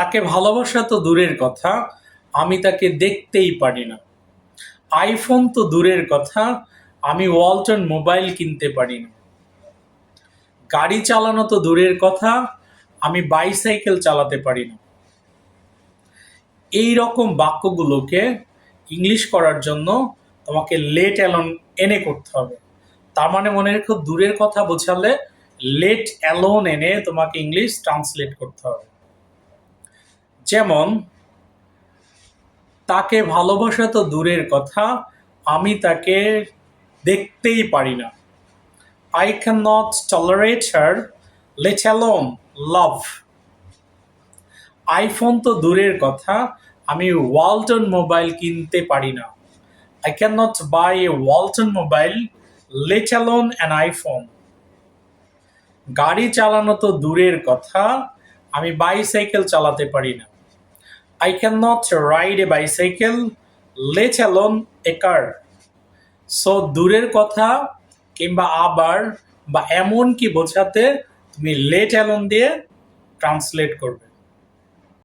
তাকে ভালোবাসা তো দূরের কথা, আমি তাকে দেখতেই পারি না। আইফোন তো দূরের কথা, আমি ওয়ালটন মোবাইল কিনতে পারি না। গাড়ি চালানো তো দূরের কথা, আমি বাইসাইকেল চালাতে পারি না। এই রকম বাক্যগুলোকে ইংলিশ করার জন্য তোমাকে লেট অ্যালন এনে করতে হবে। তার মানে মনে রেখো, দূরের কথা বোঝালে লেট অ্যালোন এনে তোমাকে ইংলিশ ট্রান্সলেট করতে হবে। যেমন, তাকে ভালোবাসা তো দূরের কথা, আমি তাকে দেখতেই পারি না। I can not tolerate her let alone love iPhone তো দূরের কথা, আমি ওয়ালটন মোবাইল কিনতে পারি না। I can not buy a Walton mobile let alone an iPhone গাড়ি চালানো তো দূরের কথা, আমি বাইসাইকেল চালাতে পারি না। I can not ride a bicycle let alone a car so দূরের কথা কিংবা আবার বা এমন কি বোঝাতে তুমি লেট অ্যালোন দিয়ে ট্রান্সলেট করবে।